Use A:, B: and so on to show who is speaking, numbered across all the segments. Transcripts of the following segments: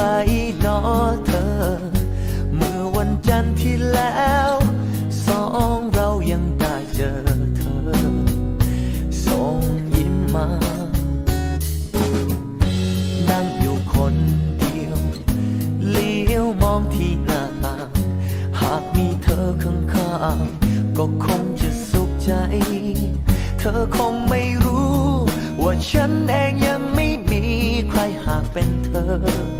A: มหนอเธอ เมื่อวันจันทร์ที่แล้ว สองเรายังได้เจอเธอ ส่งยิ้มมา นั่งอยู่คนเดียว เลี้ยวมองที่หน้าต่างหากมีเธอข้างๆก็คงจะสุขใจ เธอคงไม่รู้ ว่าฉันเองยังไม่มีใครหากเป็นเธอ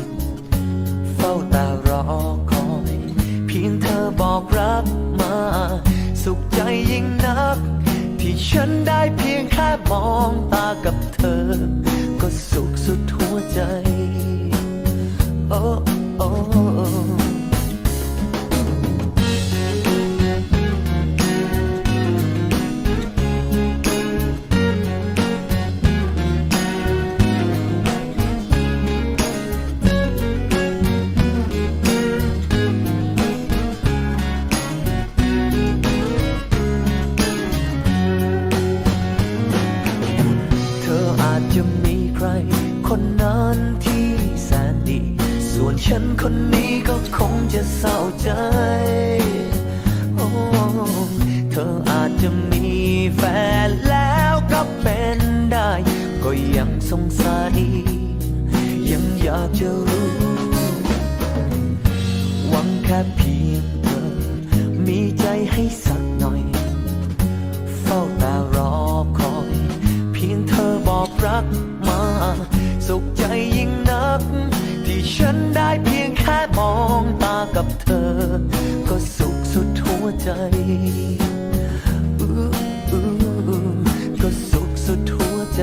A: อบอกรักมา สุขใจยิ่งนัก ที่ฉันได้เพียงแค่มองตากับเธอ ก็สุขสุดหัวใจ oh ฉันคนนี้ก็คงจะเศร้าใจ โอ้เธออาจจะมีแฟนแล้วก็เป็นได้ ก็ยังสงสัยยังอยากจะรู้ หวังแค่เพียงเธอมีใจให้สักหน่อย เฝ้าตารอคอย เพียงเธอบอกรักมา สุขใจยิ่งนัก ใจ ก็สุขสุดหัวใจ